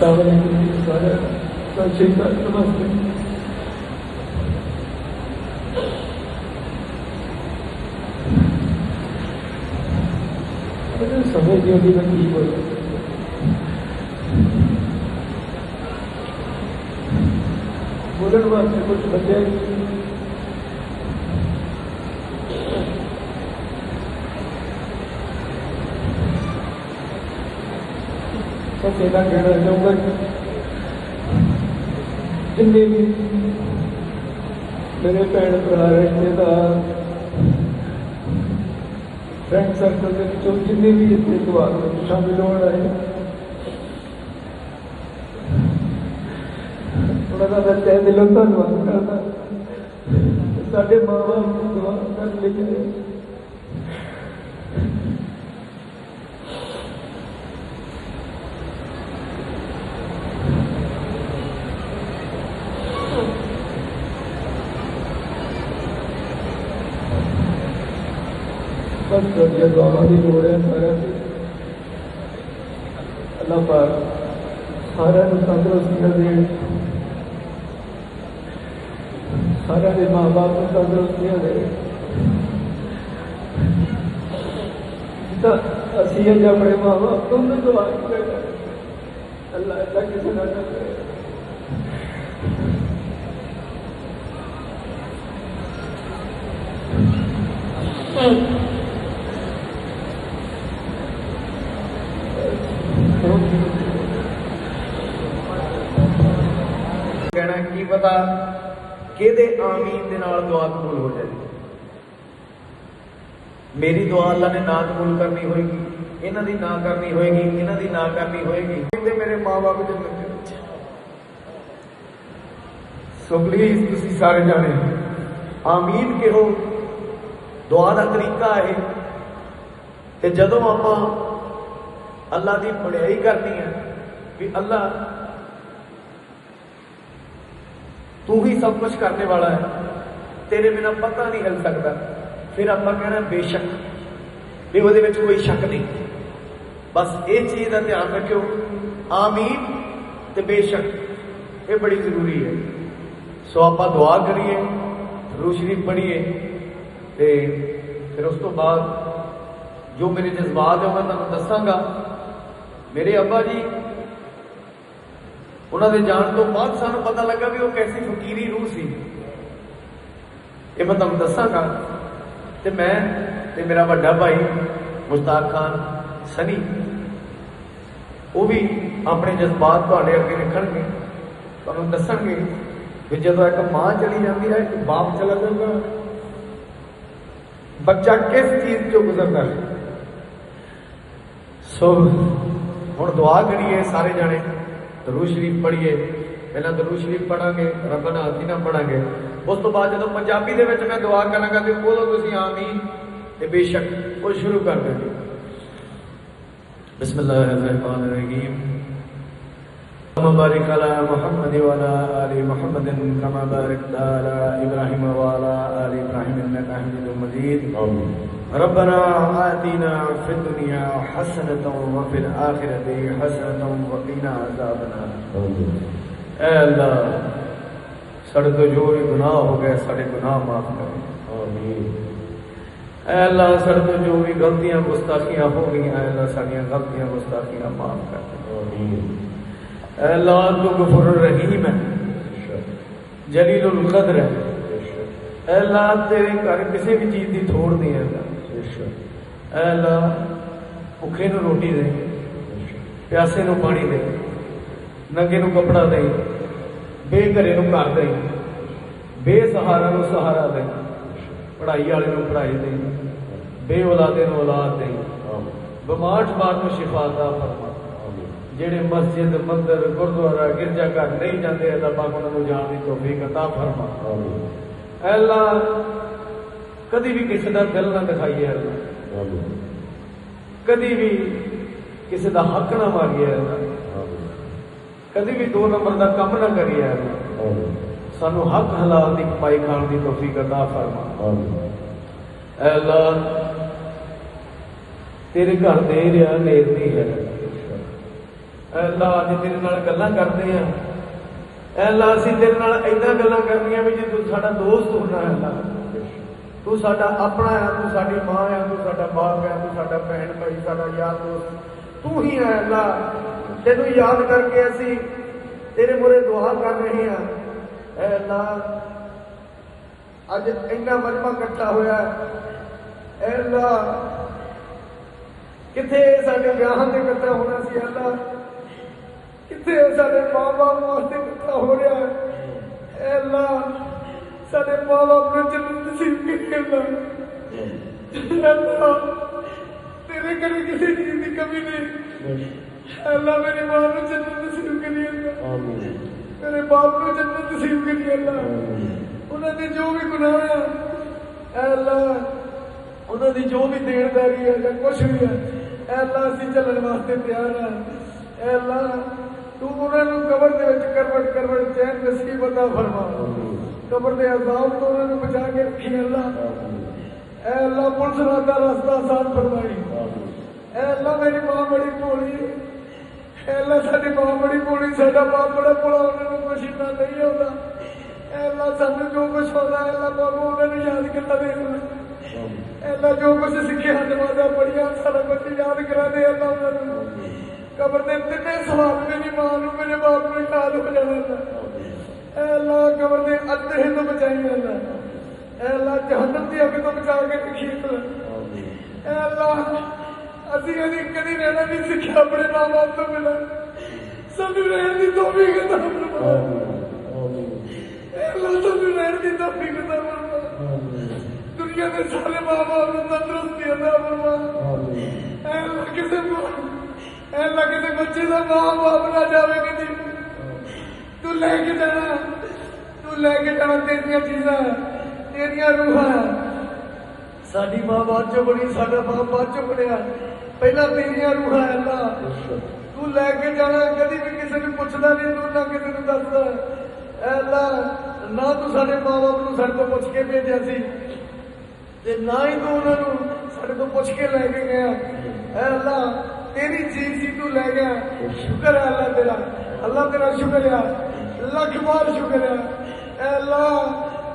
tahu yang ini saya saya cinta sama dia. Ada sama dia di mana dia boleh. Boleh buat sesuatu اکیلا کہنا چاہوں گا جنہیں بھی میرے بھن برا رشتے دار فرینڈ سرکل کے جن بھی اتنے سوال شامل ہونا ہے انہوں کا تہ دلوں دھنواد کرنا سارے ماں باپ دعا کر لے سب یہ ہو رہے ہیں سارا اللہ سارا دے۔ ماں باپ کو تندرست دے۔ اسی ماں باپ تم نے دعا اللہ کسی نہ Thank you. ਪਤਾ ਕਿਹਦੇ ਆਮੀਨ ਦੇ ਨਾਲ ਦੁਆ ਕਬੂਲ ਹੋ ਜਾਏ। ਮੇਰੀ ਦੁਆ ਅੱਲਾ ਨੇ ਨਾ ਕਬੂਲ ਕਰਨੀ ਹੋਏਗੀ, ਇਹਨਾਂ ਦੀ ਨਾ ਕਰਨੀ ਹੋਏਗੀ, ਇਹਨਾਂ ਦੀ ਨਾ ਕਰਨੀ ਹੋਏਗੀ। ਕਹਿੰਦੇ ਮੇਰੇ ਮਾਪੇ ਜੰਨਤ ਦੇ ਵਿੱਚ। ਸੋ ਪਲੀਜ਼ ਤੁਸੀਂ ਸਾਰੇ ਜਾਣੇ, ਆਮੀਨ ਕਿਹੋ? ਦੁਆ ਦਾ ਤਰੀਕਾ ਹੈ ਤੇ ਜਦੋਂ ਆਪਾਂ ਅੱਲਾ ਦੀ ਬੜਾਈ ਕਰਨੀ ਹੈ, ਵੀ ਅੱਲਾ ਤੂੰ ਹੀ ਸਭ ਕੁਝ ਕਰਨੇ ਵਾਲਾ ਹੈ। ਤੇਰੇ ਬਿਨਾ ਪਤਾ ਨਹੀਂ ਹਿਲ ਸਕਦਾ। ਫਿਰ ਆਪਾਂ ਕਹਿਣਾ ਬੇਸ਼ੱਕ। ਵੀ ਉਹਦੇ ਵਿੱਚ ਕੋਈ ਸ਼ੱਕ ਨਹੀਂ। ਬਸ ਇਹ ਚੀਜ਼ ਦਾ ਧਿਆਨ ਰੱਖਿਓ। ਆਮੀਨ ਤੇ ਬੇਸ਼ੱਕ। ਇਹ ਬੜੀ ਜ਼ਰੂਰੀ ਹੈ। ਸੋ ਆਪਾਂ ਦੁਆ ਕਰੀਏ, ਰੂਹ ਸ਼ਰੀਫ ਪੜ੍ਹੀਏ ਤੇ ਫਿਰ ਉਸ ਤੋਂ ਬਾਅਦ ਜੋ ਮੇਰੇ ਜਜ਼ਬਾਤ ਹੈ ਉਹ ਮੈਂ ਤੁਹਾਨੂੰ ਦੱਸਾਂਗਾ। ਮੇਰੇ ਅੱਬਾ ਜੀ ਉਹਨਾਂ ਦੇ ਜਾਣ ਤੋਂ ਬਾਅਦ ਸਾਨੂੰ ਪਤਾ ਲੱਗਾ ਵੀ ਉਹ ਕੈਸੀ ਫਕੀਰੀ ਰੂਹ ਸੀ। ਇਹ ਮੈਂ ਤੁਹਾਨੂੰ ਦੱਸਾਂਗਾ ਤੇ ਮੈਂ ਤੇ ਮੇਰਾ ਵੱਡਾ ਭਾਈ ਮੁਸ਼ਤਾਕ ਖਾਨ, ਸਨੀ, ਉਹ ਵੀ ਆਪਣੇ ਜਜ਼ਬਾਤ ਤੁਹਾਡੇ ਅੱਗੇ ਰੱਖਣਗੇ। ਤੁਹਾਨੂੰ ਦੱਸਣਗੇ ਵੀ ਜਦੋਂ ਇੱਕ ਮਾਂ ਚਲੀ ਜਾਂਦੀ ਹੈ, ਇੱਕ ਬਾਪ ਚਲਾ ਜਾਂਦਾ ਬੱਚਾ ਕਿਸ ਚੀਜ਼ ਤੋਂ ਗੁਜ਼ਰਦਾ ਹੈ? ਸੋ ਹੁਣ ਦੁਆ ਕਰੀਏ ਸਾਰੇ ਜਾਣੇ। ਦਰੂਦ ਸ਼ਰੀਫ ਪੜ੍ਹੀਏ ਪਹਿਲਾਂ ਦਰੂਦ ਸ਼ਰੀਫ ਪੜਾਂਗੇ ਰੱਬਨਾ ਆਤੀਨਾ ਪੜਾਂਗੇ ਉਸ ਤੋਂ ਬਾਅਦ ਜਦੋਂ ਪੰਜਾਬੀ ਦੇ ਵਿੱਚ ਮੈਂ ਦੁਆ ਕਰਾਂਗਾ ਤੇ ਉਦੋਂ ਤੁਸੀਂ ਆਮੀਨ ਤੇ ਬੇਸ਼ੱਕ ਉਹ ਸ਼ੁਰੂ ਕਰ ਦਿਓ ਬਿਸਮਿਲ੍ਲਾਹਿਰਰਹਿਮਾਨਿਰਰਹੀਮ مبارك على محمد وعلى آل محمد كما باركت على إبراهيم وعلى آل إبراهيم إنك حميد مجيد ربنا آتنا في الدنيا حسنة وفي الآخرة حسنة وقنا عذاب النار. اے اللہ سڑے تو جو بھی گناہ ہو گئے سارے گناہ معاف کر اے اللہ سڑے تو جو بھی غلطیاں گستاخیاں ہو گئی اے اللہ ساری غلطیاں گستاخیاں معاف کر اے اللہ تو غفور الرحیم ہے۔ جلیل القدر ہے۔ اے اللہ تیرے گھر کسی بھی چیز کی تھوڑ نہیں ہے۔ اللہ اے اللہ بھوکے نو روٹی دے پیاسے نو پانی دے ننگے نو کپڑا دے بے گھرے نو گھر دے بے سہارا نو سہارا دے پڑھائی والے نو پڑھائی دے بے اولادے نو اولاد دے بمار شمار نو شفا عطا فرما جڑے مسجد مندر گردوارا گرجا گھر نہیں جاندے اللہ پاک انہاں نو جان دی توفیق عطا فرما اے اللہ کدی بھی کسی کا دل نہ دکھائیے اللہ۔ کدی بھی کسی کا حق نہ ماریے اللہ۔ کدی بھی دو نمبر کا کم نہ کریے اللہ۔ سانو حق حلال کی کمائی کھان کی توفیق عطا فرما۔ اے اللہ تیرے گھر دے رہا نیر نیرنی ہے۔ اے اللہ اج تیرے نال گلاں کرتے ہیں۔ اے اللہ اسی تیرے نال ایداں گلاں کرنیاں بھی جے تو ساڈا دوست ہونا ہے اللہ۔ ਤੂੰ ਸਾਡਾ ਆਪਣਾ ਆ, ਤੂੰ ਸਾਡੀ ਮਾਂ ਆ, ਤੂੰ ਸਾਡਾ ਬਾਪ ਆ, ਤੂੰ ਸਾਡਾ ਭੈਣ ਭਾਈ, ਸਾਡਾ ਯਾਰ ਦੋਸਤ। ਤੂੰ ਹੀ ਹੈ ਅੱਲਾ ਤੈਨੂੰ ਯਾਦ ਕਰਕੇ ਅਸੀਂ ਤੇਰੇ ਮੂਹਰੇ ਦੁਆ ਕਰ ਰਹੇ ਹਾਂ ਐ ਅੱਲਾ ਅੱਜ ਇੰਨਾ ਮਜਮਾ ਇਕੱਠਾ ਹੋਇਆ। ਹੈ। ਐ ਅੱਲਾ ਕਿੱਥੇ ਸਾਡੇ ਵਿਆਹਾਂ ਤੇ ਇਕੱਠਾ ਹੋਣਾ ਸੀ ਅੱਲਾ ਕਿੱਥੇ ਸਾਡੇ ਮਾਂ-ਬਾਪ ਵਾਸਤੇ ਇਕੱਠਾ ਹੋ ਰਿਹਾ। ਹੈ ਐ ਅੱਲਾ سارے ماں باپ نے جنت نصیب کی اللہ تیرے گھر کسی چیز کی کمی نہیں اللہ میری ماں نے جنت نصیب کری اللہ میرے باپ نے جنت نصیب کری اللہ انہوں نے جو بھی گناہ ہے اللہ انہوں نے جو بھی دیر داری ہے یا کچھ بھی ہے اے اللہ اسی چلن واسطے تیار ہے اے اللہ تو انہوں نے قبر دے وچ کروٹ کروٹ چین نصیب عطا فرما قبر دے عذاب تو انہوں نے بچا کے رکھی اللہ اے اللہ پولیس رات کا راستہ آسان فرمائی۔ اے اللہ، میری ماں بڑی بولی اے اللہ، ساری ماں بڑی بولی ساڈا باپ بڑا بولا انہوں نے کچھ نہیں ہوتا۔ اے اللہ سب جو کچھ ہوتا ہے اللہ، بابو انہوں نے یاد کرنا دیکھنا اے اللہ، جو کچھ سیکھے نمازہ پڑھیا، سارا کچھ یاد کرا دے اللہ انہوں نے۔ قبر دے تین سواب میری ماں میرے باپ میں یاد ہو جانا۔ اے اللہ قبر نے ادھے ہی تو بچائیے اللہ اے اللہ جہنم دی اگ تو بچا کے رکھیے تو اے اللہ اسی ابھی کدی رہنا نہیں سیکھا اپنے ماں باپ تو ملا سب رہن دی تو بھی کہ تم اے اللہ سب رہن دی تو بھی کہ تم دنیا دے سارے ماں باپ نوں تندرستی عطا فرما اے اللہ کسے کو اے اللہ کسے بچے دا ماں باپ نہ جاوے کدی ਤੂੰ ਲੈ ਕੇ ਜਾਣਾ ਤੂੰ ਲੈ ਕੇ ਜਾਣਾ ਤੇਰੀਆਂ ਚੀਜ਼ਾਂ ਤੇਰੀਆਂ ਰੂਹਾਂ। ਸਾਡੀ ਮਾਂ ਬਾਅਦ ਚੋਂ ਬਣੀ ਸਾਡਾ ਬਾਪ ਬਾਅਦ ਚੋਂ ਬਣਿਆ। ਪਹਿਲਾਂ ਤੇਰੀਆਂ ਰੂਹਾਂ ਅੱਲਾ ਤੂੰ ਲੈ ਕੇ ਜਾਣਾ ਕਦੀ ਵੀ ਕਿਸੇ ਨੂੰ ਪੁੱਛਦਾ ਨਹੀਂ ਤੂੰ ਨਾ ਕਿਸੇ ਨੂੰ ਦੱਸਦਾ। ਐ ਅੱਲਾ ਨਾ ਤੂੰ ਸਾਡੇ ਮਾਂ ਬਾਪ ਨੂੰ ਸਾਡੇ ਤੋਂ ਪੁੱਛ ਕੇ ਭੇਜਿਆ ਸੀ। ਤੇ ਨਾ ਹੀ ਤੂੰ ਉਹਨਾਂ ਨੂੰ ਸਾਡੇ ਤੋਂ ਪੁੱਛ ਕੇ ਲੈ ਕੇ ਗਿਆ। ਐ ਅੱਲਾ ਤੇਰੀ ਚੀਜ਼ ਸੀ ਤੂੰ ਲੈ ਗਿਆ। ਸ਼ੁਕਰ ਹੈ ਅੱਲਾ ਤੇਰਾ। ਅੱਲਾ ਤੇਰਾ ਸ਼ੁਕਰ ਹੈ لکھ بار شکر ہے۔ اے اللہ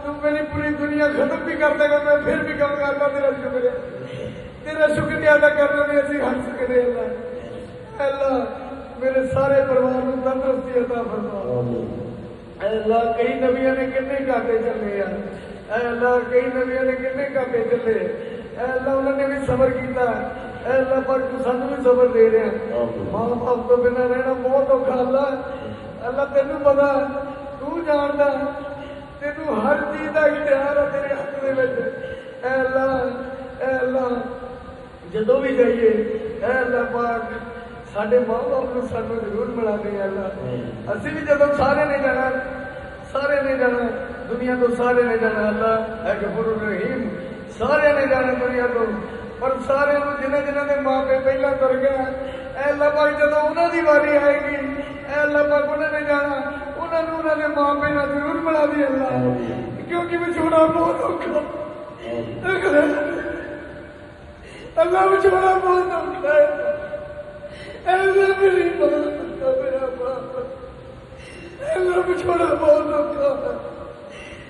تو میری پوری دنیا ختم بھی کر دے گا میں پھر بھی کم کرتا تیرا شکر ہے۔ تیرا شکریہ ادا کرنا بھی ہر شکر ہے اللہ اے اللہ میرے سارے پروار کو تندرستی عطا فرما۔ اے اللہ کئی نبیوں نے کنے کاٹے چلے یار اے اللہ کئی نبیوں نے کنے کاٹے چلے اے اللہ انہوں نے بھی صبر کیتا ہے۔ اے اللہ پر تو سانو بھی صبر دے رہے ہیں۔ ماں باپ تو بنا رہنا بہت اوکھا اللہ۔ اللہ تین پتا تو تین ہر چیز کا اشتہار ہے تیرے ہاتھ کے بچ اے جدو بھی جائیے اے اللہ پاک سارے ماں باپ نے سانو ضرور ملا دے اللہ اسی بھی جدو سارے نے جانا سارے نے جانا دنیا تو سارے نے جانا اللہ ہے گفر الرحیم سارے نے جانا دنیا تو پر سارے جنہیں جنہیں ماں پہ پہلے تر گیا اے اللہ پاک جب انہوں دی واری آئے گی، اے اللہ پاک انہوں نے جانا انہوں نے انہوں نے ماں پہ نہ ضرور بنا دی اللہ۔ کیونکہ بچھوڑا بہت اوکھا اللہ بچھوڑا بہت اوکھا ہے۔ اے اللہ میری مدد کرتا میرا باپ اے اللہ بچھوڑا بہت اوکھا ہے۔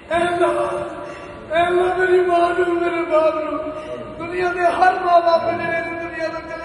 اے اللہ اے اللہ میری ماں نو میرے باپ نو دنیا دے ہر ماں باپ نے میرے دنیا دے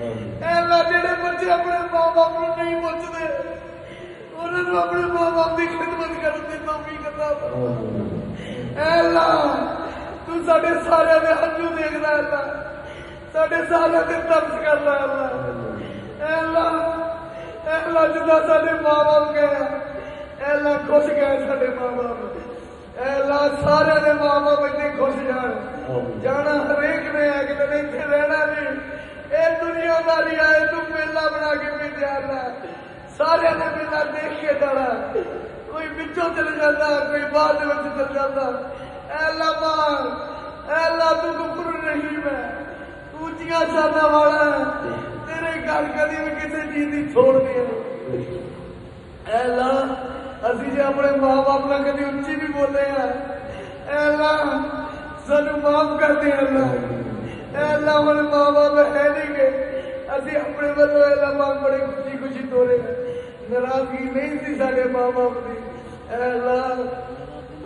اللہ جڑے بچے اپنے ماں باپ کو نہیں پوچھتے انہوں نے اپنے ماں باپ کی خدمت کرنے تو بھی سارے سارے نے ہنجو دیکھنا اللہ سارے سارے نے ترس کرنا اللہ اللہ اللہ جدا سارے ماں باپ گئے اللہ خوش گئے سارے ماں باپ اللہ سارے نے ماں باپ اتنے خوش جان جانا ہر ایک نے اگلے نے اتنے رہنا نہیں یہ دنیا داری آئے تو میلا بنا کے بھی دیا سارے نے میلا دیکھ کے ڈالا کوئی بچوں چل جاتا، کوئی بعد میں چل جاتا۔ اے اللہ ماں اے اللہ، تو گفر رحیم ہے۔ تو اونچیاں چاہتا والا ہے۔ تیرے گھر کدی بھی کسی چیز کی چھوڑ دیا اے اللہ، اسی جی اپنے ماں باپ نہ کدی اچھی بھی بولے ہیں۔ اے اللہ سنو معاف کر دیں اللہ۔ اے اللہ ہمارے ماں باپ ہے نہیں گئے اسی اپنے والوں اے اللہ ماں بڑے خوشی خوشی توڑے ناراضگی نہیں تھی سارے ماں باپ کی۔ اے اللہ،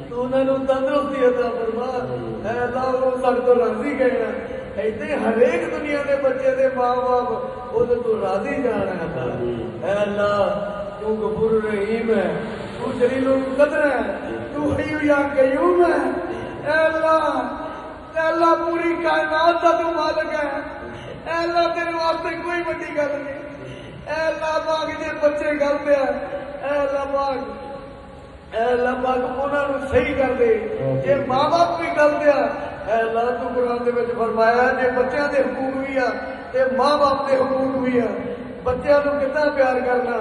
تو انہوں نے تندرستی عطا فرما۔ اے اللہ، وہ سب تو راضی گئے ہیں۔ ایسے ہر ایک دنیا کے بچے دے ماں باپ وہ تو راضی جان ہے۔ اللہ اے اللہ، تو غفور رحیم ہے۔ تو جلیل القدر ہے تو حی یا قیوم ہے۔ اے اللہ اے اللہ پوری کائنات کا تو مالک ہے۔ اے اللہ تیرے واسطے کوئی بڑی گل نہیں۔ اے اللہ پاک، جے بچے غلط ہیں اے اللہ پاک، اے اللہ پاک، انہاں نو صحیح کر دے۔ جے ماں باپ بھی غلط ہیں اے اللہ، تو قرآن دے وچ فرمایا جے بچیاں دے حقوق بھی آ تے ماں باپ دے حقوق بھی آ بچیاں نو کتنا پیار کرنا۔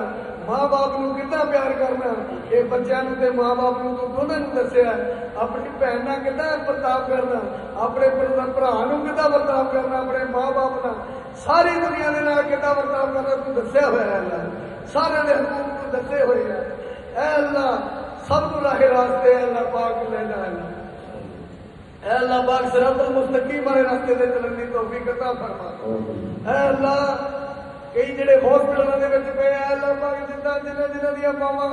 ماں باپ نو کتنا پیار کرنا یہ نو تے ماں باپ نو تو دونوں نو دسیا اپنی بہن نال کتنا برتاؤ کرنا اپنے بھرا نو کتنا برتاؤ کرنا اپنے ماں باپ نال ساری دنیا دے نال کتنا برتاؤ کرنا تو دسیا ہوا ہے اللہ سارے دے حقوق تو دسے ہوئے ہیں۔ اے اللہ سب کو راہ راستے اللہ پاک لے جا اللہ اے اللہ پاک صراط المستقیم والے راستے دے چلن دی توفیق عطا فرما۔ اے اللہ کئی جڑے ہاسپٹلوں دے وچ پے اے اللہ پاک جدا جنہ جنہ دی ماواں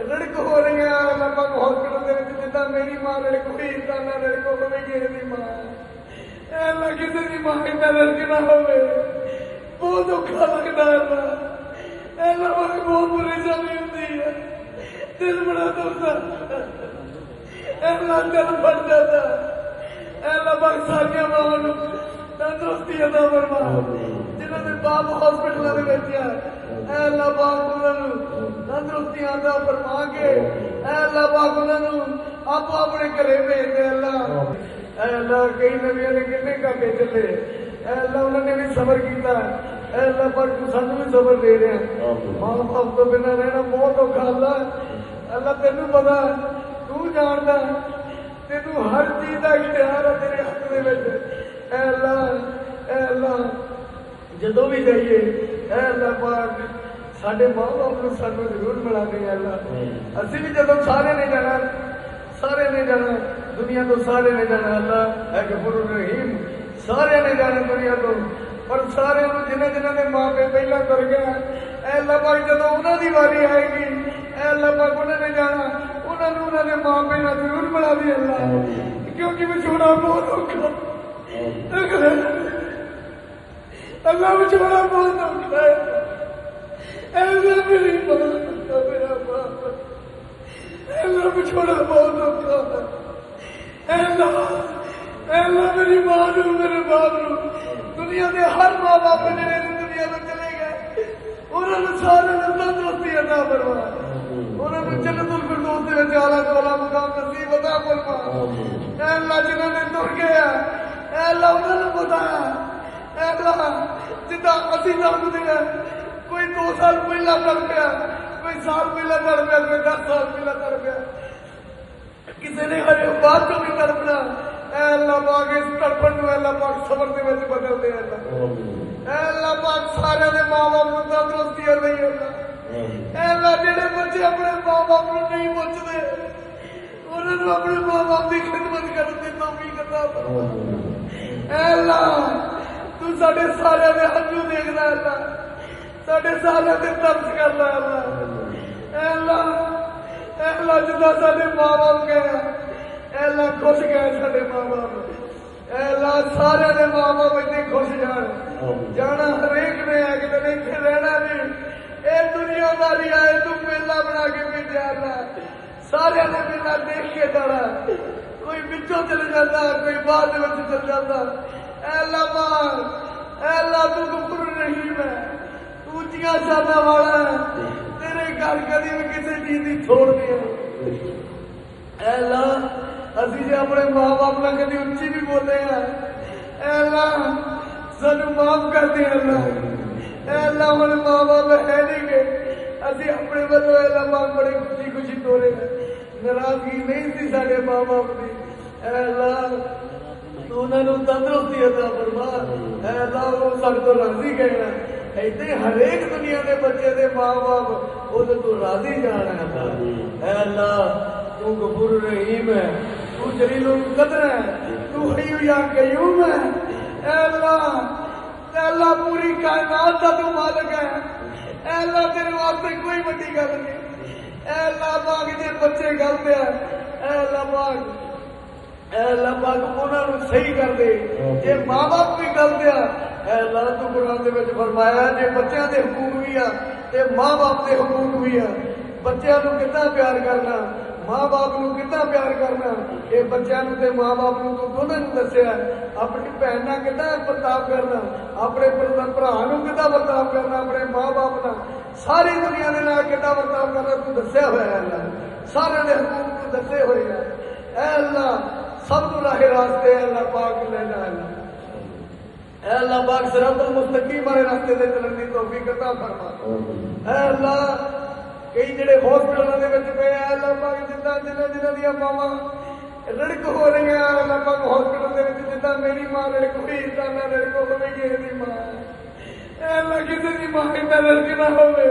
رڑک ہو رہی ہیں اللہ پاک ہاسپٹل دے وچ جدا میری ماں رڑک ہوئی تا نہ رڑک ہوے کسی دی ماں اے اللہ کسی دی ماں دا رڑک نہ ہوے بہت اوکھا لگدا ہے اللہ اے اللہ پاک بہت پریشانی ہوندی ہے دل بڑا دکھدا اے اللہ دل پھٹ جاتا اے اللہ باپ ہاسپٹل میں بیٹھے اے اللہ پاک انہوں نے تندرستی عطا فرما کے اے اللہ پاک انہوں نے آپ اپنے گھرے بھیج دے اللہ۔ اے اللہ کئی نبیوں نے کنے کا کے چلے۔ اے اللہ انہوں نے بھی صبر کیتا۔ اے اللہ پاک تو سانو بھی صبر دے رہے ہیں۔ ماں باپ تو بنا رہنا بہت اوکھا اللہ اللہ تینوں پتا تو جاندا تینوں ہر چیز کا اختیار ہے تیرے ہاتھ دے وچ۔ اے اللہ اے اللہ جدو بھی جائیے اے اللہ پاک سڈے ماں باپ کو سانو ضرور ملا دے اللہ اسی بھی جدو سارے نے جانا سارے نے جانا دنیا تو سارے نے جانا اللہ اے غفور الرحیم سارے نے جانا دنیا تو پر سارے جنہیں جنہیں نے ماں پہ پہلا کر گیا اے اللہ پاک جدو انہوں دی واری آئے گی اے اللہ پاک انہوں نے جانا انہوں نے انہوں نے ماں پہ نہ ضرور ملا دی اللہ کیونکہ میں چھوڑا بہت اوکھا اللہ مجھے بڑا بہت اوکھا ہے۔ اللہ میری ماں کا میرا باپ۔ اللہ مجھے بڑا بہت ہے۔ اللہ اللہ میری ماں میرے باپ نو۔ دنیا کے ہر ماں باپ جڑے دنیا میں چلے گئے۔ انہوں نے سارے تندرستی عطا فرما انہوں نے جنت الفردوس دے وچ اعلی والا مقام نصیب عطا فرما اے اللہ جنہوں نے تر گیا اے اللہ انہوں نے بتایا۔ اے اللہ جدا اسی جانتے ہیں کوئی دو سال پہلا کر پیا کوئی سال پہلا کر پیا کوئی دس سال پہلا کر پیا۔ کسی نے ہر بات تو بھی تڑپنا۔ اے اللہ پاک اس تڑپن نو اللہ پاک صبر دے وچ بدل دے اللہ۔ اے اللہ پاک سارے دے ماں باپ نو تندرستی دے اللہ۔ اے اللہ جڑے بچے اپنے ماں باپ نو نہیں پوچھتے انہوں نے اپنے ماں باپ کی خدمت کرنے کی توفیق عطا فرما اے اللہ تو سارے سارے دے ہنجو دیکھنا ہے اللہ۔ سارے سارے دے ترس کرنا ہے اللہ۔ اے اللہ اے اللہ جدا سارے ماں باپ گئے اے اللہ خوش گئے سارے ماں باپ اے اللہ سارے دے ماں باپ اتنے خوش جان۔ جانا ہر ایک نے ایک دن اتنے رہنا نہیں۔ اے دنیا داری آئے تو میلا بنا کے بھیجا اللہ۔ سارے نے میلا دیکھ کے ڈرا کوئی بچوں چل جاتا کوئی بعد میں چل جاتا۔ اے اللہ پاک، اے اللہ تو غفور رحیم ہے، تو اونچیاں شاناں والا ہے، تیرے گھر کدی بھی کسی چیز کی چھوڑ دیا اے اللہ، اسی جے اپنے ماں باپ کا کدی اچھی بھی بولے ہیں۔ اے اللہ، سانو معاف کر دے اللہ۔ اے اللہ، ہن ماں باپ ہے نہیں گے اسی اپنے ਵੱਲੋਂ اے اللہ ماں بڑی خوشی خوشی توڑے ناراضگی نہیں سی سارے ماں باپ دی۔ اے اللہ تو انہاں نوں تندرستی عطا فرما اے اللہ، وہ سب تو راضی کہنا ایتے ہر ایک دنیا دے بچے دے ماں باپ وہ تو راضی جان ہے۔ اللہ اے اللہ، تو غفور رحیم ہے۔ تو جلیل القدر ہے۔ تو حی یا قیوم ہے۔ اے اللہ اے اللہ، پوری کائنات کا تو مالک ہے۔ اے اللہ تیرے واسطے کوئی بڑی گل نہیں۔ اے اللہ پاک جے بچے غلط ہے۔ اے اللہ پاک اے اللہ پاک انہاں نوں صحیح کر دے۔ جے ماں باپ بھی غلط ہے اے اللہ تو قرآن دے وچ فرمایا جے بچیاں دے حقوق بھی آ تے ماں باپ دے حقوق بھی آ بچیاں نوں کتنا پیار کرنا ماں باپ نو کتنا پیار کرنا۔ یہ بچوں نو تے ماں باپ نو تو دونوں نو دسیا اپنی بہن نال کتنا برتاؤ کرنا، اپنے بھرا نو کتنا برتاؤ کرنا، اپنے ماں باپ نال ساری دنیا دے نال کتنا برتاؤ کرنا تو دسیا ہوا ہے اللہ سارے دے حقوق تو دسے ہوئے ہیں۔ اے اللہ سب کو راہ راستے اے اللہ پاک لے جا اللہ اے اللہ پاک صراط المستقیم والے راستے دے چلن دی توفیق عطا فرما۔ اے اللہ، کئی جڑے ہاسپٹلوں کے پہ اللہ پاک جتنا جنہ جنہ دیا ماوا رڑک ہو رہی ہیں، اے اللہ پاک ہاسپٹل کے جتنا میری ماں رڑک ہوئی اتنا میں رڑک ہو گئی کسی کی ماں۔ اے اللہ، کسی کی ماں اتنا رڑک نہ ہوئے۔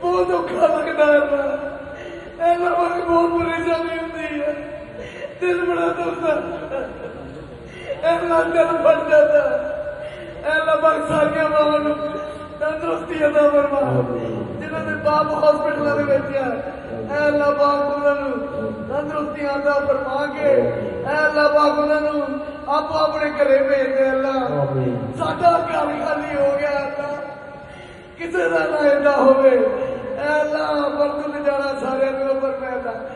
بہت اوکھا لگتا ہے اللہ۔ اے اللہ پاک، بہت پریشانی ہے دل بڑا اے اللہ دل پھٹ جاتا۔ اے اللہ پاک ساریا ماں تندرستی عطا فرما۔ جنہوں نے باپ ہاسپٹل میں بیٹھے اے اللہ پاک انہاں تندرستی عطا فرما کے۔ اے اللہ پاک انہاں آپ اپنے گھرے بھیج دے۔ اللہ ساڈا گھر خالی ہو گیا۔ اللہ کسے دا نہ ایڈا ہوے اے اللہ پر تو جانا سارے اوپر میں اللہ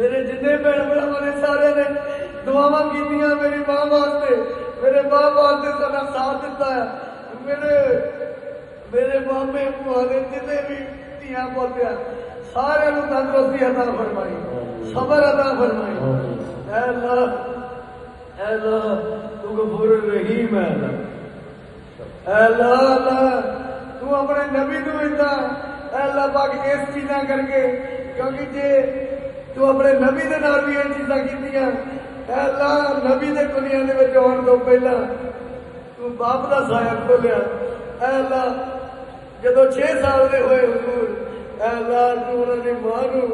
میرے جنے بہن بھراواں نے سارے نے دعاوہ کی دیا میری ماں واسطے، میرے ماں واسطے سنا ساتھ دیتا ہے۔ میرے میرے ماں بوا نے جنہیں بھی دیا ہیں سارے نے تندرستی عطا فرمائی۔ سبر عطا فرمائی۔ اے اللہ اے اللہ، تو گفور الرحیم ہے۔ اے اللہ اے اللہ، تو اپنے نبی نو اے اللہ، پاک اس چیزیں کر کے، کیونکہ جے تو اپنے نبی دے نال بھی یہ چیزاں کیتیاں اے اللہ نبی دے دنیا دے وچ آن تو پہلا تو باپ دا سایہ کھولیا اے اللہ جدو چھ سال دے ہوئے حضور اے اللہ تو انہاں دی ماں نو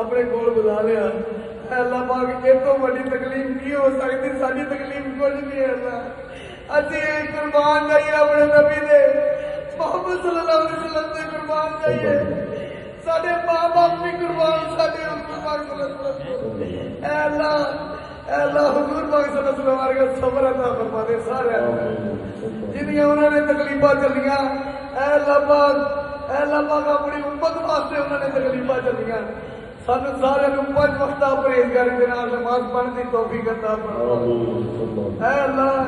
اپنے کول بلا لیا اے اللہ پاک اے تو بڑی تکلیف کی ہو سکتی ساری تکلیف کچھ نہیں ہے اللہ اسی قربان جائیے اپنے نبی دے محمد صلی اللہ علیہ وسلم دے قربان جائیے ساڑھے ماں باپ بھی قربان ساڑھے ہم سارے اے اللہ اے اللہ حضور پاک صلی اللہ علیہ وسلم ورگا صبر عطا فرما دے سارے جنہیں انہوں نے تکلیفاں چلیاں اے اللہ پاک اے اللہ پاک اپنی امت واسطے انہوں نے تکلیفاں چلیاں سن سارے پانچ وقت پرہیزگاری کے نام نماز پڑھ دی توفیق عطا فرما اے اللہ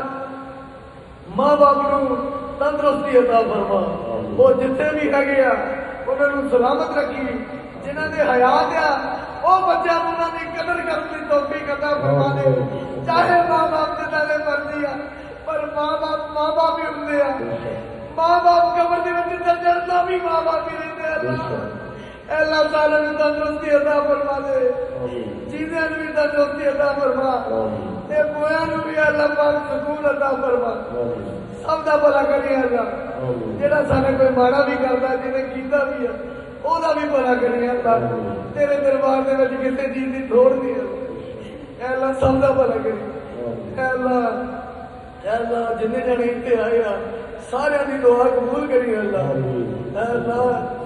ماں باپ نو تندرستی عطا فرما وہ جتنے بھی ہے گیا انہوں نے سلامت رکھی جنہوں نے حیا دیا وہ بچوں انہوں نے قدر کرنے تو بھی عطا فرما دے چاہے ماں باپ نے دلے مرضی دیا پر ماں باپ ماں باپ بھی ہوندے دیا ماں باپ قبر دی وچ تے جلدا بھی ماں باپ ہی رہندے اللہ اللہ تعالی نے تندرستی عطا فرما دے چیزیں نوں بھی تندرستی عطا فرما۔ تے مویاں بھی اللہ پاک سکون عطا فرما۔ سب کا بلا کرے اللہ جہاں سارے کوئی ماڑا بھی کرتا جنہیں کیتا بھی ہے وہ بھی بلا کرے اللہ تیرے دربار کے بچ کسی چیز کی تھوڑ نہیں ہے اللہ سب کا بلا کرے اللہ اللہ جن جنے اتنے آئے آ سارے کی دعا قبول کری اللہ اللہ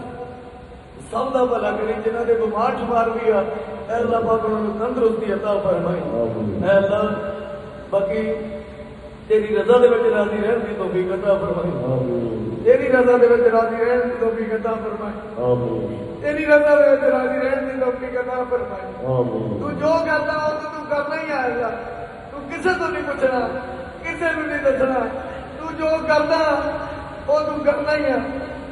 سب کا بھلا کرے جنہوں نے بیمار شمار بھی ہے اللہ پاک نے تندرستی عطا فرمائی اے اللہ باقی تیری رضا دے وچ راضی رہن دی توفیق عطا فرمائے آمین۔ تیری رضا دے وچ راضی رہن دی توفیق عطا فرمائے آمین۔ تیری رضا دے وچ راضی رہن دی توفیق عطا فرمائے آمین۔ تو جو کردا او تو تو کرنا ہی آئے گا۔ تو کسے تو نہیں پوچھنا کسے نو نہیں دسنا۔ تو جو کردا او تو کرنا ہی ہے۔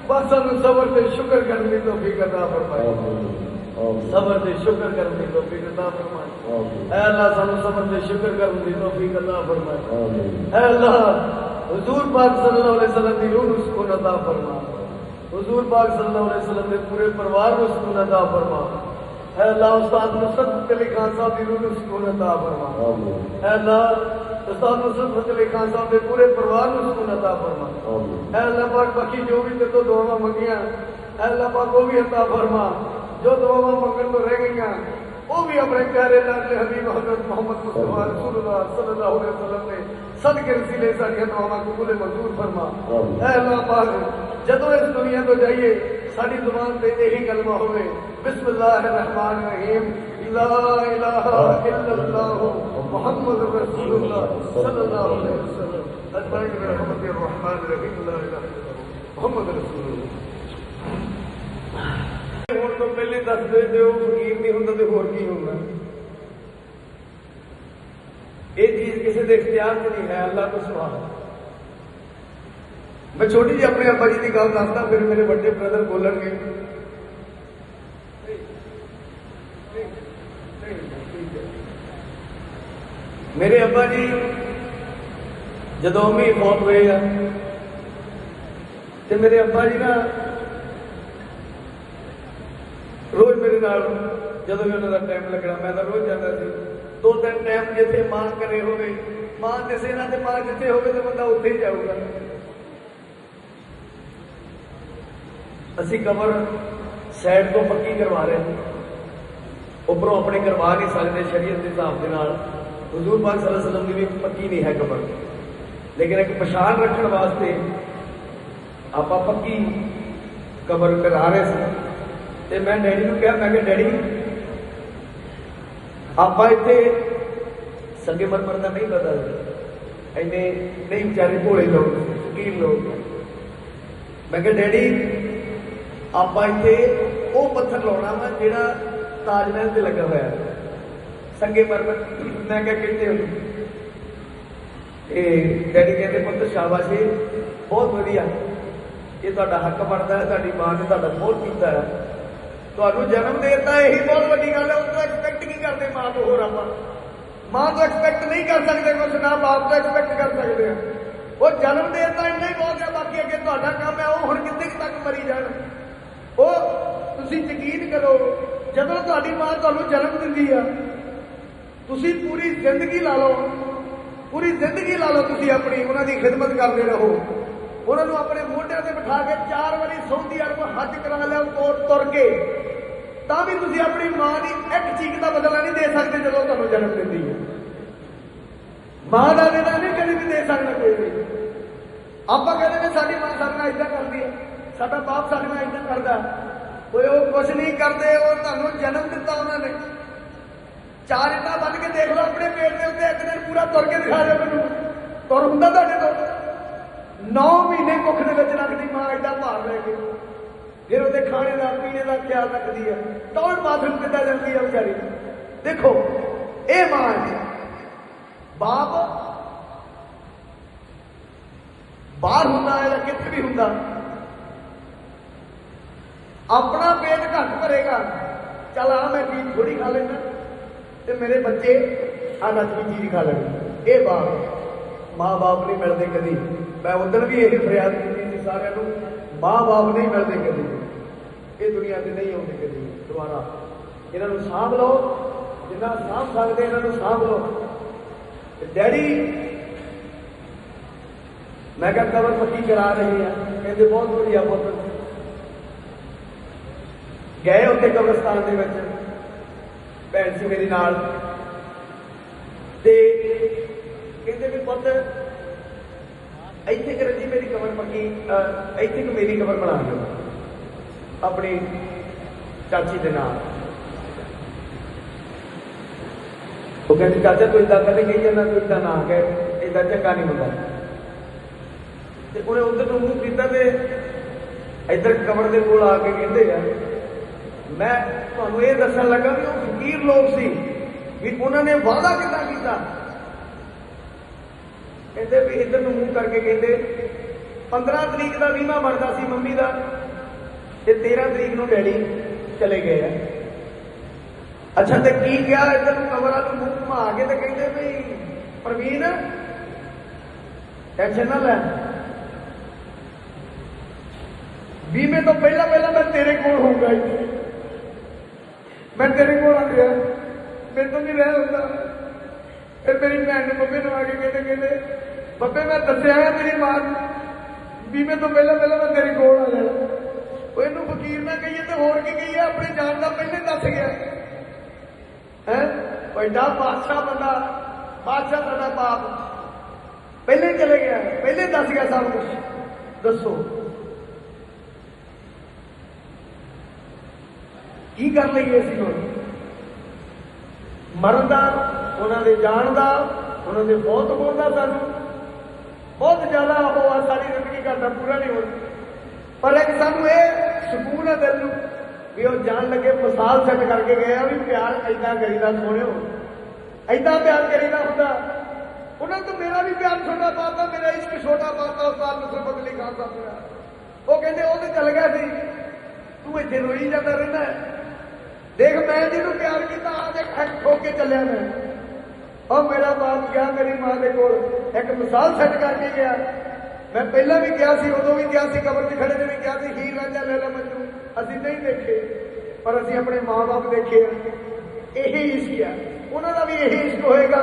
بس سن صبر تے شکر کرنے دی توفیق عطا فرمائی۔ آمین۔ صبر دے شکر کرنے کی توفیق عطا فرمائے۔ اے اللہ سانو صبر دے شکر کرنے کی توفیق عطا فرمائے۔ اے اللہ حضور پاک صلی اللہ علیہ وسلم دی روح سکون عطا فرمائے۔ حضور پاک صلی اللہ علیہ وسلم دے پورے پروار کو سکون عطا فرما اے اللہ استاد نصرت فتح خان صاحب دی روح کو سکون عطا فرما اے اللہ استاد نصرت فتح خان صاحب دے پورے پروار کو سکون عطا فرما اے اللہ پاک باقی جو بھی تے تو دعا منگیاں اے اللہ پاک وہ بھی عطا فرمائے۔ جو دعاواں منگن تو رہ گئیاں وہ بھی اپنے پیارے لال حبیب حضرت محمد مصطفیٰ رسول اللہ صلی اللہ علیہ وسلم نے صدقے رسیلے ساری دعاواں قبول منظور فرما۔ اے اللہ پاک جدوں اس دنیا تو جائیے ساری زبان تے یہی کلمہ ہوے بسم اللہ الرحمن الرحیم لا الہ الا اللہ محمد رسول اللہ صلی اللہ علیہ وسلم۔ البرک رحمت الرحمن الرحیم لا الہ الا اللہ محمد رسول اللہ ਹੁਣ ਤੋਂ ਪਹਿਲੇ ਦੱਸਦੇ ਤੇ ਉਹ ਫਕੀਰ ਨਹੀਂ ਹੁੰਦਾ ਤੇ ਹੋਰ ਕੀ ਹੁੰਦਾ? ਇਹ ਚੀਜ਼ ਕਿਸੇ ਦੇ ਇਖਤਿਆਰ 'ਚ ਨਹੀਂ ਹੈ, ਅੱਲਾਹ ਤੋਂ ਸਿਵਾ ਮੈਂ ਛੋਟੀ ਜਿਹੀ ਆਪਣੇ ਅੱਬਾ ਜੀ ਦੀ ਗੱਲ ਦੱਸਦਾ, ਫਿਰ ਮੇਰੇ ਵੱਡੇ ਬ੍ਰਦਰ ਬੋਲਣਗੇ। ਮੇਰੇ ਅੱਬਾ ਜੀ, ਜਦੋਂ ਅੰਮੀ ਮੌਤ ਹੋਏ ਆ, ਤੇ ਮੇਰੇ ਅੱਬਾ ਜੀ ਨਾ ਰੋਜ਼ ਮੇਰੇ ਨਾਲ, ਜਦੋਂ ਵੀ ਉਹਨਾਂ ਦਾ ਟਾਈਮ ਲੱਗਣਾ, ਮੈਂ ਤਾਂ ਰੋਜ਼ ਜਾਂਦਾ ਸੀ। ਦੋ ਤਿੰਨ ਟਾਈਮ ਜਿੱਥੇ ਮਾਂ ਕਰੇ ਹੋਵੇ, ਮਾਂ ਕਿਸੇ ਨਾਲ ਤੇ ਮਾਂ ਜਿੱਥੇ ਹੋਵੇ ਤੇ ਬੰਦਾ ਉੱਥੇ ਹੀ ਜਾਊਗਾ। ਅਸੀਂ ਕਬਰ ਸਾਈਡ ਤੋਂ ਪੱਕੀ ਕਰਵਾ ਰਹੇ ਹਾਂ। ਉੱਪਰੋਂ ਆਪਣੇ ਕਰਵਾ ਨਹੀਂ ਸਕਦੇ ਸ਼ਰੀਅਤ ਦੇ ਹਿਸਾਬ ਦੇ ਨਾਲ। ਹਜ਼ੂਰ ਪਾਕ ਸੱਲੱਲਾਹੁ ਅਲੈਹਿ ਵਸੱਲਮ ਦੀ ਵੀ ਪੱਕੀ ਨਹੀਂ ਹੈ ਕਬਰ। ਲੇਕਿਨ ਇੱਕ ਪਛਾਣ ਰੱਖਣ ਵਾਸਤੇ ਆਪਾਂ ਪੱਕੀ ਕਬਰ ਕਰਾ ਰਹੇ ਸੀ। ਤੇ ਮੈਂ ਡੈਡੀ ਨੂੰ ਕਿਹਾ, ਮੈਂ ਕਿਹਾ, ਡੈਡੀ, ਆਪਾਂ ਇੱਥੇ ਸੰਗੇ ਮਰਮਰ ਦਾ ਨਹੀਂ ਪਤਾ ਇੰਨੇ ਨਹੀਂ ਵਿਚਾਰੇ ਭੋਲੇ ਲੋਕ, ਫਕੀਰ ਲੋਕ। ਮੈਂ ਕਿਹਾ, ਡੈਡੀ, ਆਪਾਂ ਇੱਥੇ ਉਹ ਪੱਥਰ ਲਾਉਣਾ ਵਾ ਜਿਹੜਾ ਤਾਜ ਮਹਿਲ ਤੇ ਲੱਗਾ ਹੋਇਆ ਸੰਗੇ ਮਰਮਰ। ਮੈਂ ਕਿਹਾ, ਕਿੱਥੇ ਹੋ ਇਹ ਡੈਡੀ ਕਹਿੰਦੇ, ਪੁੱਤ ਸ਼ਾਬਾਸ਼ ਬਹੁਤ ਵਧੀਆ। ਇਹ ਤੁਹਾਡਾ ਹੱਕ ਬਣਦਾ ਹੈ, ਤੁਹਾਡੀ ਮਾਂ ਨੇ ਤੁਹਾਡਾ ਬਹੁਤ ਕੀਤਾ ਹੈ। ਤੁਹਾਨੂੰ ਜਨਮ ਦੇ ਦਿੱਤਾ ਇਹੀ ਬਹੁਤ ਵੱਡੀ ਗੱਲ ਹੈ ਉਸ ਤੋਂ ਐਕਸਪੈਕਟ ਕੀ ਕਰਦੇ ਮਾਂ ਤੋਂ ਹੋਰ ਆਪਾਂ? ਮਾਂ ਤੋਂ ਐਕਸਪੈਕਟ ਨਹੀਂ ਕਰ ਸਕਦੇ ਕੁਝ ਨਾ ਬਾਪ ਤੋਂ ਐਕਸਪੈਕਟ ਕਰ ਸਕਦੇ ਆ। ਉਹ ਜਨਮ ਦੇ ਦਿੱਤਾ ਇੰਨਾ ਹੀ ਬਹੁਤ ਹੈ, ਬਾਕੀ ਅੱਗੇ ਤੁਹਾਡਾ ਕੰਮ ਹੈ, ਉਹ ਹੁਣ ਕਿੱਥੇ ਤੱਕ ਮਰੀ ਜਾਣ? ਉਹ ਤੁਸੀਂ ਯਕੀਨ ਕਰੋ, ਜਦੋਂ ਤੁਹਾਡੀ ਮਾਂ ਤੁਹਾਨੂੰ ਜਨਮ ਦਿੰਦੀ ਆ, ਤੁਸੀਂ ਪੂਰੀ ਜ਼ਿੰਦਗੀ ਲਾ ਲਓ, ਪੂਰੀ ਜ਼ਿੰਦਗੀ ਲਾ ਲਓ ਤੁਸੀਂ ਆਪਣੀ, ਉਹਨਾਂ ਦੀ ਖਿਦਮਤ ਕਰਦੇ ਰਹੋ। ਉਹਨਾਂ ਨੂੰ ਆਪਣੇ ਮੋਢਿਆਂ ਤੇ ਬਿਠਾ ਕੇ ਚਾਰ ਵਾਰੀ ਸੌਦੀ ਅਰਬ ਹੱਜ ਕਰਾ ਲਿਆ ਤੁਰ ਤੁਰ ਕੇ। ਤਾਂ ਵੀ ਤੁਸੀਂ ਆਪਣੀ ਮਾਂ ਦੀ ਇੱਕ ਚੀਕ ਦਾ ਬਦਲਾ ਨਹੀਂ ਦੇ ਸਕਦੇ ਜਦੋਂ ਤੁਹਾਨੂੰ ਜਨਮ ਦਿੰਦੀ ਹੈ। ਮਾਂ ਦਾ ਦੇਣਾ ਨਹੀਂ ਕਦੇ ਵੀ ਦੇ ਸਕਦਾ ਕੋਈ ਵੀ। ਆਪਾਂ ਕਹਿੰਦੇ ਨੇ ਸਾਡੀ ਮਾਂ ਸਾਡੇ ਨਾਲ ਇਦਾਂ ਕਰਦੀ ਹੈ। ਸਾਡਾ ਬਾਪ ਸਾਡੇ ਨਾਲ ਇਦਾਂ ਕਰਦਾ ਓਏ ਉਹ ਕੁਝ ਨਹੀਂ ਕਰਦੇ, ਉਹ ਤੁਹਾਨੂੰ ਜਨਮ ਦਿੱਤਾ ਉਹਨਾਂ ਨੇ। ਚਾਰ ਇੰਨਾ ਬੰਨ ਕੇ ਦੇਖ ਲਓ ਆਪਣੇ ਪੇਟ ਦੇ ਉੱਤੇ, ਇੱਕ ਦਿਨ ਪੂਰਾ ਤੁਰ ਕੇ ਦਿਖਾ ਦਿਓ ਮੈਨੂੰ। ਤੁਰ ਹੁੰਦਾ ਤੁਹਾਡੇ ਤੋਂ। 9 ਮਹੀਨੇ ਕੁੱਖ ਦੇ ਵਿੱਚ ਲੱਗਦੀ ਮਾਂ ਐਡਾ ਭਾਰ ਲੈ ਕੇ। ਫਿਰ ਉਹਦੇ ਖਾਣੇ ਦਾ, ਪੀਣੇ ਦਾ ਖਿਆਲ ਰੱਖਦੀ ਹੈ ਟੌਣ ਬਾਥਰੂਮ ਕਿੱਦਾਂ ਜਾਂਦੀ ਹੈ ਵਿਚਾਰੀ ਦੇਖੋ, ਇਹ ਮਾਂ ਹੈ ਬਾਪ ਬਾਹਰ ਹੁੰਦਾ ਹੈ ਜਾਂ ਕਿੱਥੇ ਵੀ ਹੁੰਦਾ। ਆਪਣਾ ਪੇਟ ਘੱਟ ਭਰੇਗਾ। ਚਲ ਆ ਮੈਂ ਚੀਜ਼ ਥੋੜੀ ਖਾ ਲੈਣਾ ਤੇ ਮੇਰੇ ਬੱਚੇ ਆ ਨੱਚੀ ਚੀਜ਼ ਖਾ ਲੈਣ। ਇਹ ਬਾਪ ਮਾਂ ਬਾਪ ਨਹੀਂ ਮਿਲਦੇ ਕਦੀ। ਮੈਂ ਉਦੋਂ ਵੀ ਇਹ ਫਰਿਆਦ ਕੀਤੀ ਸੀ ਸਾਰਿਆਂ ਨੂੰ। ਮਾਂ ਬਾਪ ਨਹੀਂ ਮਿਲਦੇ ਕਦੀ। ਇਹ ਦੁਨੀਆ ਤੇ ਨਹੀਂ ਆਉਂਦੇ ਕਦੀ ਦੁਬਾਰਾ। ਇਹਨਾਂ ਨੂੰ ਸਾਂਭ ਲਓ, ਜਿੰਨਾ ਸਾਂਭ ਸਕਦੇ ਇਹਨਾਂ ਨੂੰ ਸਾਂਭ ਲਓ। ਤੇ ਡੈਡੀ, ਮੈਂ ਕਿਹਾ ਕਬਰ ਪੱਕੀ ਕਰਾ ਰਹੇ ਆ। ਕਹਿੰਦੇ ਬਹੁਤ ਵਧੀਆ ਪੁੱਤ। ਗਏ ਉੱਥੇ ਕਬਰਸਤਾਨ ਦੇ ਵਿੱਚ, ਭੈਣ ਸੀ ਮੇਰੇ ਨਾਲ। ਤੇ ਕਹਿੰਦੇ ਵੀ ਪੁੱਤ ਇੱਥੇ ਕਰ ਜੀ ਮੇਰੀ ਕਬਰ ਪੱਕੀ ਇੱਥੇ ਕਿ ਮੇਰੀ ਕਬਰ ਬਣਾ ਦਿਓ। ਆਪਣੀ ਚਾਚੀ ਦੇ ਨਾਲ। ਉਹ ਕਹਿੰਦੇ, ਚਾਚਾ, ਤੂੰ ਇਦਾਂ ਕਦੇ ਕਹੀ ਜਾਂਦਾ, ਤੂੰ ਇਦਾਂ ਨਾ ਕਹਿ। ਇਦਾਂ ਚੰਗਾ ਨਹੀਂ ਹੁੰਦਾ। ਤੇ ਉਹਨੇ ਉਧਰ ਨੂੰ ਮੂੰਹ ਕੀਤਾ ਤੇ ਇੱਧਰ ਕਬਰ ਦੇ ਕੋਲ ਆ ਕੇ ਕਹਿੰਦੇ ਆ, ਮੈਂ ਤੁਹਾਨੂੰ ਇਹ ਦੱਸਣ ਲੱਗਾ ਵੀ ਉਹ ਫਕੀਰ ਲੋਕ ਸੀ ਵੀ ਉਹਨਾਂ ਨੇ ਵਾਅਦਾ ਕਿੱਦਾਂ ਕੀਤਾ? ਕਹਿੰਦੇ ਵੀ ਇੱਧਰ ਨੂੰ ਮੂੰਹ ਕਰਕੇ ਕਹਿੰਦੇ 15 ਤਰੀਕ ਦਾ ਵੀਮਾ ਬਣਦਾ ਸੀ ਮੰਮੀ ਦਾ ਤੇ 13 ਤਰੀਕ ਨੂੰ ਡੈਡੀ ਚਲੇ ਗਏ ਆ। ਅੱਛਾ ਤੇ ਕੀ ਕਿਹਾ ਇੱਧਰ ਨੂੰ ਕਮਰਾ ਨੂੰ ਮੂੰਹ ਘੁਮਾ ਕੇ ਤੇ ਕਹਿੰਦੇ ਵੀ ਪ੍ਰਵੀਨ ਟੈਨਸ਼ਨ ਨਾ ਲੈ। ਵੀਮੇ ਤੋਂ ਪਹਿਲਾਂ ਪਹਿਲਾਂ ਮੈਂ ਤੇਰੇ ਕੋਲ ਹੋਊਗਾ ਇੱਥੇ। ਮੈਂ ਤੇਰੇ ਕੋਲ ਆ ਗਿਆ। ਮੈਨੂੰ ਤੋਂ ਨਹੀਂ ਰਹਿ ਹੁੰਦਾ। پھر میری بھن نے ببے نو آ کے کہتے کہتے ببے میں دسیا ہے تیری بات بھی میں تو پہلے پہلے میں تیری کول آ جانا وہ یہ فقیر نہ کہیے تو ہور کی کہیے اپنے جان کا پہلے دس گیا ہے ایڈا بادشاہ بندہ بادشاہ بندہ باپ پہلے چلے گیا پہلے دس گیا سب کچھ دسو کی کر لیے اسی ہوں مرن کا ਉਹਨਾਂ ਦੇ ਜਾਣ ਦਾ, ਉਹਨਾਂ ਦੇ ਬਹੁਤ ਹੋਣ ਦਾ ਸਾਨੂੰ ਬਹੁਤ ਜ਼ਿਆਦਾ ਉਹ ਆ, ਸਾਰੀ ਜ਼ਿੰਦਗੀ ਕਰਦਾ ਪੂਰਾ ਨਹੀਂ ਹੋਣਾ ਪਰ ਇੱਕ ਸਾਨੂੰ ਇਹ ਸਕੂਨ ਹੈ ਦਿਲ ਨੂੰ ਵੀ ਉਹ ਜਾਣ ਲੱਗੇ, ਮਿਸਾਲ ਸੈੱਟ ਕਰਕੇ ਗਏ ਆ ਵੀ ਪਿਆਰ ਐਦਾਂ ਕਰੀਦਾ, ਸੋਹਣਿਓ। ਐਦਾਂ ਪਿਆਰ ਕਰੀਦਾ ਹੁੰਦਾ। ਉਹਨਾਂ ਤੋਂ ਮੇਰਾ ਵੀ ਪਿਆਰ ਛੋਟਾ ਪਾਤਾ, ਮੇਰਾ ਇਸ਼ਕ ਛੋਟਾ ਪਾਤਾ ਉਸਤਾਦ ਨਸਰਤ ਅਲੀ ਖਾਨ ਸਾਹਿਬ ਨੇ ਉਹ ਕਹਿੰਦੇ, ਉਹ ਤੇ ਚੱਲ ਗਿਆ ਸੀ। ਤੂੰ ਇੱਥੇ ਰੋਈ ਜਾਂਦਾ ਰਹਿੰਦਾ ਦੇਖ, ਮੈਂ ਜਿਹਨੂੰ ਪਿਆਰ ਕੀਤਾ, ਆ ਦੇਖ ਹੱਥ ਠੋਕ ਕੇ ਚੱਲਿਆ ਮੈਂ। اور میرا باپ گیا میری ماں کے کول ایک مثال سیٹ کر کے گیا میں پہلا بھی گیا سی ادو بھی گیا سی قبر سے کھڑے بھی گیا سی ہیر رانجا لو مجھے ابھی نہیں دیکھے پر ابھی اپنے ماں باپ دیکھے یہی عشق ہے انہوں کا بھی یہی عشق ہوئے گا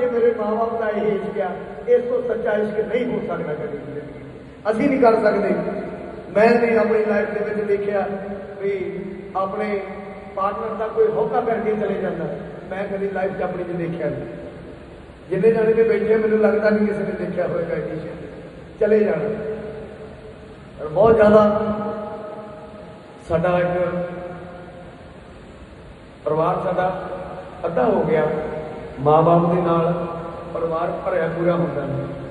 یہ میرے ماں باپ کا یہی عشق ہے اس کو سچا عشق نہیں ہو سکتا کبھی ابھی نہیں کر سکتے میں نے اپنی لائف کے دیکھا بھی اپنے پارٹنر کا کوئی ہوکا کر کے چلے جاتا میں کبھی لائف اپنی دیکھا نہیں ਜਿੰਨੇ ਜਾਣੇ ਤੇ ਬੈਠੇ ਮੈਨੂੰ ਲੱਗਦਾ ਨਹੀਂ ਕਿਸੇ ਨੇ ਦੇਖਿਆ ਹੋਵੇਗਾ ਐਡੀਸ਼ਨ ਚਲੇ ਜਾਣਾ। ਔਰ ਬਹੁਤ ਜ਼ਿਆਦਾ ਸਾਡਾ ਇੱਕ ਪਰਿਵਾਰ ਸਾਡਾ ਅੱਧਾ ਹੋ ਗਿਆ। ਮਾਂ-ਬਾਪ ਦੇ ਨਾਲ ਪਰਿਵਾਰ ਭਰਿਆ ਪੂਰਾ ਹੁੰਦਾ ਨਹੀਂ